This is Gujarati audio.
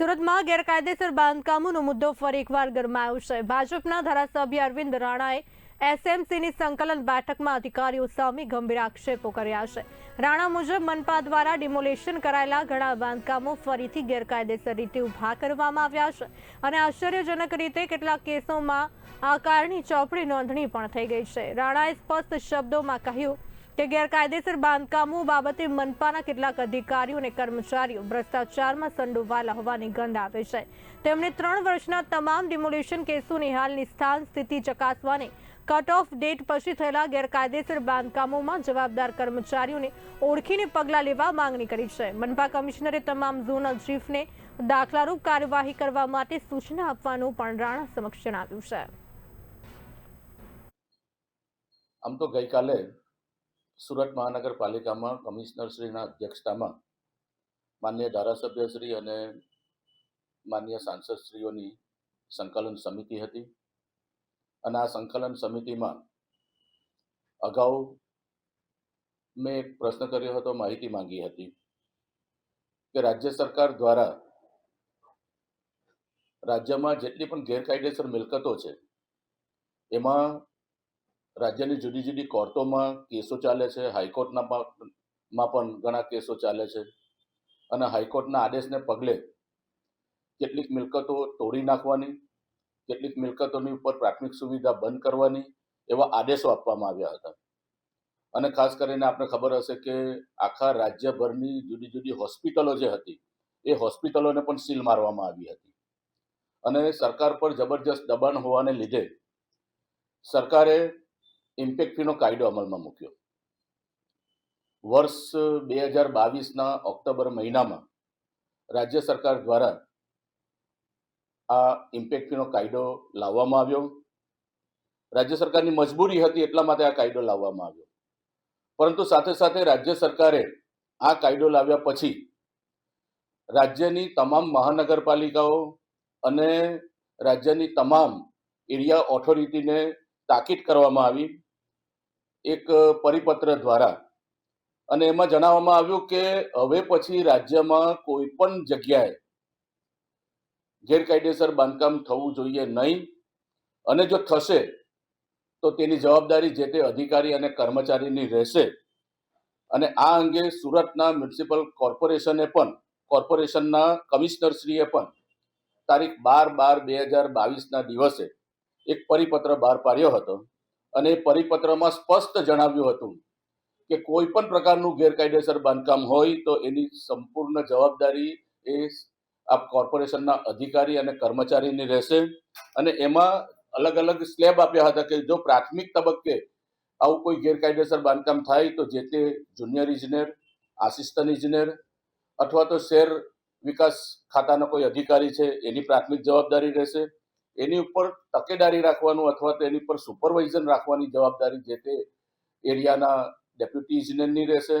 સુરતમાં ગેરકાયદેસર બાંધકામોનો મુદ્દો ફરી એકવાર ગરમાયો છે. ભાજપના ધારાસભ્ય અરવિંદ રાણાએ એસએમસીની સંકલન બેઠકમાં અધિકારીઓ સામે ગંભીર આક્ષેપો કર્યા છે. રાણા મુજબ મનપા દ્વારા ડિમોલેશન કરાયેલા ઘણા બાંધકામો ફરીથી ગેરકાયદેસર રીતે ઊભા કરવામાં આવ્યા છે અને આશ્ચર્યજનક રીતે કેટલાક કેસોમાં આકારની ચોપડી નોંધણી પણ થઈ ગઈ છે. રાણાએ સ્પષ્ટ શબ્દોમાં કહ્યું કે ગેરકાયદેસર બાંધકામો બાબતે મનપાના કેટલાક અધિકારીઓ અને કર્મચારીઓ ભ્રષ્ટાચારમાં સંડોવાયેલા હોવાની ગંધ આવે છે. તેમણે ત્રણ વર્ષના તમામ ડિમોલિશન કેસોની હાલની સ્થાન સ્થિતિ ચકાસવાની કટ ઓફ ડેટ પછી થયેલા ગેરકાયદેસર બાંધકામોમાં જવાબદાર કર્મચારીઓને ઓળખીને પગલાં લેવા માંગણી કરી છે. મનપા કમિશનરે તમામ ઝોનલ ચીફને દાખલારૂપ કાર્યવાહી કરવા માટે સૂચના આપવાનું પણ રાણા સમક્ષ જણાવ્યું છે. આમ તો ગઈકાલે સુરત મહાનગરપાલિકામાં કમિશનરશ્રીના અધ્યક્ષતામાં માન્ય ધારાસભ્યશ્રી અને માન્ય સાંસદશ્રીઓની સંકલન સમિતિ હતી. અને આ સંકલન સમિતિમાં અગાઉ મેં એક પ્રશ્ન કર્યો હતો, માહિતી માંગી હતી કે રાજ્ય સરકાર દ્વારા રાજ્યમાં જેટલી પણ ગેરકાયદેસર મિલકતો છે, એમાં રાજ્યની જુદી જુદી કોર્ટોમાં કેસો ચાલે છે, હાઈકોર્ટના માં પણ ઘણા કેસો ચાલે છે. અને હાઈકોર્ટના આદેશને પગલે કેટલીક મિલકતો તોડી નાખવાની, કેટલીક મિલકતોની ઉપર પ્રાથમિક સુવિધા બંધ કરવાની એવા આદેશો આપવામાં આવ્યા હતા. અને ખાસ કરીને આપણે ખબર હશે કે આખા રાજ્યભરની જુદી જુદી હોસ્પિટલો જે હતી, એ હોસ્પિટલોને પણ સીલ મારવામાં આવી હતી. અને સરકાર પર જબરજસ્ત દબાણ હોવાને લીધે સરકારે ઇમ્પેક્ટ ફીનો કાયદો અમલમાં મૂક્યો. વર્ષ બે હજાર બાવીસના ઓક્ટોબર મહિનામાં રાજ્ય સરકાર દ્વારા આ ઇમ્પેક્ટ ફીનો કાયદો લાવવામાં આવ્યો. રાજ્ય સરકારની મજબૂરી હતી એટલા માટે આ કાયદો લાવવામાં આવ્યો. પરંતુ સાથે સાથે રાજ્ય સરકારે આ કાયદો લાવ્યા પછી રાજ્યની તમામ મહાનગરપાલિકાઓ અને રાજ્યની તમામ એરિયા ઓથોરિટીને તાકીદ કરવામાં આવી. એક પરિપત્ર દ્વારા. અને એમાં જણાવવામાં આવ્યું કે હવે પછી રાજ્યમાં કોઈ પણ જગ્યાએ ગેરકાયદેસર બાંધકામ થવું જોઈએ નહીં. અને જો થશે, તો તેની જવાબદારી જે તે અધિકારી અને કર્મચારીની રહેશે. અને આ અંગે સુરતના મ્યુનિસિપલ કોર્પોરેશને પણ, કોર્પોરેશનના કમિશનરશ્રીએ પણ તારીખ બાર બાર બે હજાર બાવીસના દિવસે એક પરિપત્ર બહાર પાડ્યો હતો. અને પરિપત્રમાં સ્પષ્ટ જણાવ્યું હતું કે કોઈ પણ પ્રકારનું ગેરકાયદેસર બાંધકામ હોય તો એની સંપૂર્ણ જવાબદારી એ આ કોર્પોરેશનના અધિકારી અને કર્મચારીની રહેશે. અને એમાં અલગ અલગ સ્લેબ આપ્યા હતા કે જો પ્રાથમિક તબક્કે આવું કોઈ ગેરકાયદેસર બાંધકામ થાય તો જે તે જુનિયર ઇજનેર, આસિસ્ટન્ટ ઇજનેર અથવા તો શહેર વિકાસ ખાતાનો કોઈ અધિકારી છે એની પ્રાથમિક જવાબદારી રહેશે. એની ઉપર તકેદારી રાખવાનું અથવા તો એની પર સુપરવાઇઝન રાખવાની જવાબદારી જે તે એરિયાના ડેપ્યુટી ઇજનેરની રહેશે.